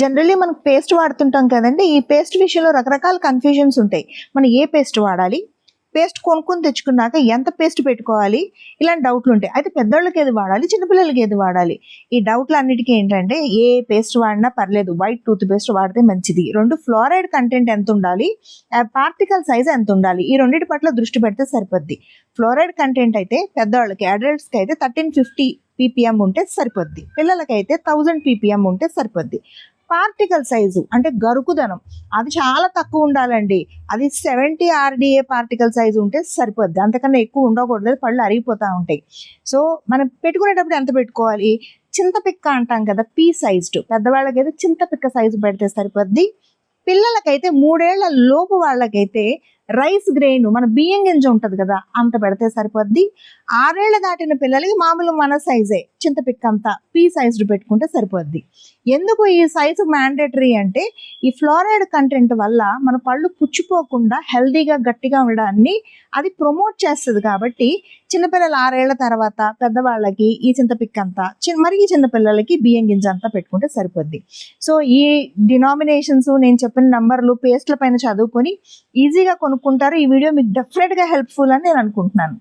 Generally మనం paste వాడుతుంటాం కదండి. ఈ పేస్ట్ విషయంలో రకరకాల కన్ఫ్యూజన్స్ ఉంటాయి. మనం ఏ పేస్ట్ వాడాలి? పేస్ట్ కొనుక్కొని తెచ్చుకున్నాక ఎంత పేస్ట్ పెట్టుకోవాలి? ఇలాంటి డౌట్లు ఉంటాయి. అయితే పెద్దోళ్ళకి ఏది వాడాలి? చిన్నపిల్లలకి ఏది వాడాలి? ఈ డౌట్లు అన్నిటికీ ఏంటంటే ఏ పేస్ట్ వాడినా పర్లేదు. వైట్ టూత్ పేస్ట్ వాడితే మంచిది. రెండు ఫ్లోరైడ్ కంటెంట్ ఎంత ఉండాలి? పార్టికల్ సైజ్ ఎంత ఉండాలి? ఈ రెండింటి పట్ల దృష్టి పెడితే సరిపోద్ది. ఫ్లోరైడ్ కంటెంట్ అయితే పెద్దవాళ్ళకి అడల్ట్స్కి అయితే థర్టీన్ ఫిఫ్టీ పీపీఎం ఉంటే సరిపోద్ది. పిల్లలకైతే థౌజండ్ పీపీఎం ఉంటే సరిపోద్ది. పార్టికల్ సైజు అంటే గరుకుదనం అది చాలా తక్కువ ఉండాలండి. అది సెవెంటీ ఆర్డిఏ పార్టికల్ సైజు ఉంటే సరిపోద్ది. అంతకన్నా ఎక్కువ ఉండకూడదు పళ్ళు అరిగిపోతూ ఉంటాయి. సో మనం పెట్టుకునేటప్పుడు ఎంత పెట్టుకోవాలి? చింతపిక్క అంటాం కదా పీ సైజ్డ్. పెద్దవాళ్ళకైతే చింతపిక్క సైజు పెడితే సరిపోద్ది. పిల్లలకైతే మూడేళ్ళ లోపు వాళ్ళకైతే రైస్ గ్రెయిన్ మన బియ్యం గింజ ఉంటుంది కదా అంత పెడితే సరిపోద్ది. ఆరేళ్ళ దాటిన పిల్లలకి మామూలు మన సైజే చింతపిక్క అంత పీ సైజ్డ్ పెట్టుకుంటే సరిపోద్ది. ఎందుకు ఈ సైజు మ్యాండేటరీ అంటే ఈ ఫ్లోరైడ్ కంటెంట్ వల్ల మన పళ్ళు పుచ్చిపోకుండా హెల్దీగా గట్టిగా ఉండడాన్ని అది ప్రమోట్ చేస్తుంది కాబట్టి చిన్నపిల్లలు ఆరేళ్ళ తర్వాత పెద్దవాళ్ళకి ఈ చింతపిక్క అంతా మరి ఈ చిన్నపిల్లలకి బియ్యం గింజ అంతా పెట్టుకుంటే సరిపోద్ది. సో ఈ డినామినేషన్స్ నేను చెప్పిన నంబర్లు పేస్ట్ల పైన చదువుకొని ఈజీగా కొనుక్కుంటారు ఈ వీడియో మీకు డెఫినెట్గా హెల్ప్ఫుల్ అని నేను అనుకుంటున్నాను.